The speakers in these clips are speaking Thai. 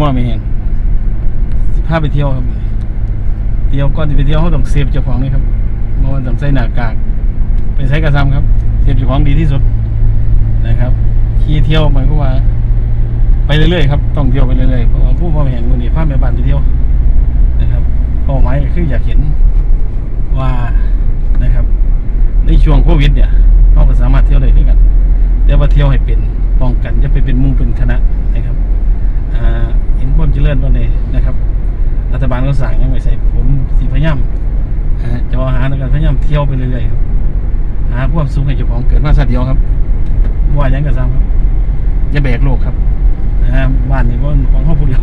มั่วไม่เห็นพาไปเที่ยวครับเที่ยวก่อนจะไปเที่ยวเขาต้องเซฟเจ้าของนี่ครับเพราะว่าต้องใส่หน้ากากไปใช้กระซำครับเซฟเจ้าของดีที่สุดนะครับขี่เที่ยวหมายความว่า ไปเรื่อยๆครับต้องเที่ยวไปเรื่อยๆเพราะว่าผู้มาเห็นวันนี้พาแม่บ้านไปเที่ยวนะครับเป้าหมายคืออยากเห็นว่านะครับ ในช่วงโควิดเนี่ยเราก็สามารถเที่ยวได้ด้วยกันแต่ว่าเที่ยวให้เป็นป้องกันจะไปเป็นมู่งเป็นคณะนะครับอ่าเห็นความเจริญตอนนี้นะครับ รัฐบาลก็สั่งยังไม่ใส่ผมสีพยายามอ่าจะเอาหาในการพยายามเที่ยวไปเรื่อยๆครับหาความสุขให้เจ้าของเกิดมาสัตว์เดียวครับว่ายังก็ตามครับอย่าแบกโลกครับนะฮะบ้านนี้ก็ของเฮาผู้เดียว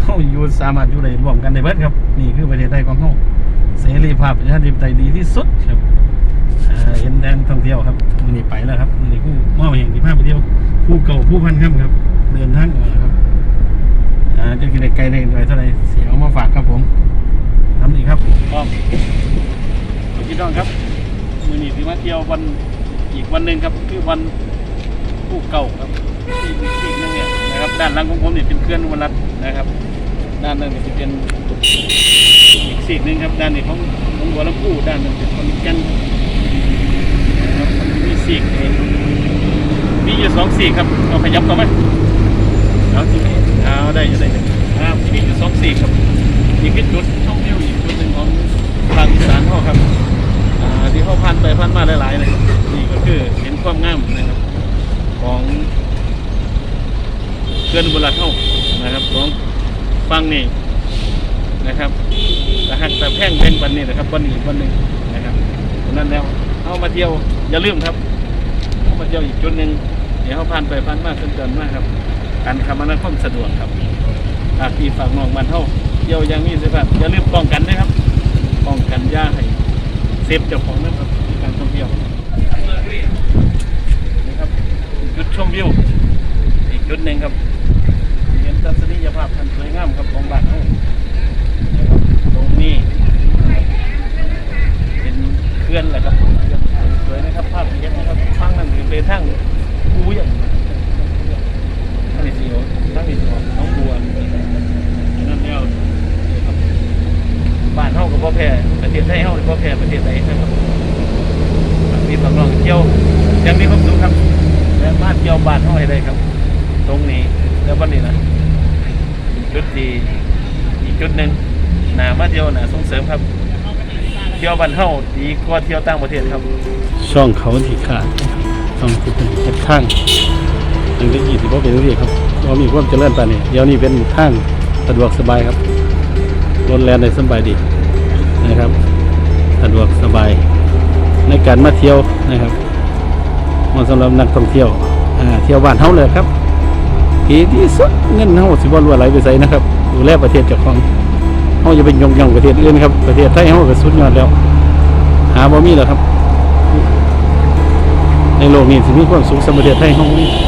เฮาอยู่สามารถอยู่ได้ร่วมกันได้เบิดครับ นี่คือประเทศไทยของเฮาเสรีภาพประชาธิปไตยดีที่สุดครับเห็นแดนท่องเที่ยวครับมันนี่ไปแล้วครับมันนี่ผู้มอบอย่งที่พาไปเที่ยวผู้เก่าผู้พันค่ำครับ เดินทางออกครับ อ่าจะกินได้ไกลได้หน่อยเท่าไหร่เสียเอามาฝากครับผมทำดีครับป้อมพี่น้องครับ มือหนีที่มาเที่ยววันอีกวันหนึ่งครับคือวันผู้เก่าครับที่อีกนึงเนี่ยนะครับด้านหลังของผมเนี่ยเป็นเคลื่อนวันรัตน์นะครับ ด้านนั้นเนี่ยจะเป็นอีกสีกหนึ่งครับ ด้านนี้ของของบัวลำพูด้านนั้นเป็นคนก่นมีสีกเองมีอยู่สองสีกครับเอาขยับเข้าไหมเอาทีนี้เอาได้อยู่ได้อยู่ครับมี อีกครับนี่คือจุดท่องเที่ยวอีกจุดหนึ่งของภาคอีสานเขาครับอ่าที่เขาพันไปพันมาหลายๆเลยครับนี่ก็คือเห็นความงามนะครับของเขื่อนบุรีเท่านะครับของฟังนี่นะครับแต่หักแต่แพ่งเป็นวันนี้นะครับวันนี้วันหนึ่งนะครับนั้นแล้วเอามาเที่ยวอย่าลืมครับเอามาเที่ยวอีกจุดหนึ่งเดี๋ยวเขาผ่านไปผ่านมาเกินๆมากครับ การคมนาคมสะดวกครับ หากที่ฝากน้องมันเท่าเที่ยวยังมีสิครับอย่าลืมป้องกันนะครับป้องกันย่าให้เซฟเจ้าของนะครับในการท่องเที่ยวนี่ครับจุดชมวิวอีกจุดหนึ่งครับเห็นทัศนียภาพทันสวยงามครับของบ้านเขานะครับตรงนี้เป็นเคลื่อนแหละครับสวยนะครับภาพเย็นนะครับทางนั้นคือเป็นทางกูอย่างทางนี้สีทางนี้สีน้องบัวนั่นแล้วครับบ้านเฮากับพ่อ แพร่ประเทศไทยเฮาบพ่อแพร่ประเทศไทยนะครับมีสำรองเที่ยวยังมีความสุขครับและมาเที่ยวบ้านเฮาให้ได้ครับ ตรงนี้แล้ววันนี้นะจุดที่อีกจุดหนึ่งหนามาเที่ยวหนาส่งเสริมครับ เที่ยวบ้านเฮาดีกว่าเที่ยวต่างประเทศครับ ช่องเขาที่ขาดช่องที่เป็นเฮ็ดทางยังได้ยี่สิบว่าเป็นที่ครับว่ามีความเจริญปานนี้เดี๋ยวนี้เป็นทางสะดวกสบายครับรถแล่นได้สบายดี นะครับ สะดวกสบายในการมาเที่ยวนะครับเหมาะสำหรับนักท่องเที่ยวอ่าเที่ยวบ้านเฮาเลยครับดีที่สุดเงินเฮาสิบ่รั่วไหลไปใส่นะครับดูแลประเทศเจ้าของเขาจะเป็นยงยงประเทศอื่นครับประเทศไทยเขาก็สุดยอดแล้ว หาบ่มีแล้วครับ ในโลกนี้ที่มีความสุขสมประเทศไทยเขานี่นะครับ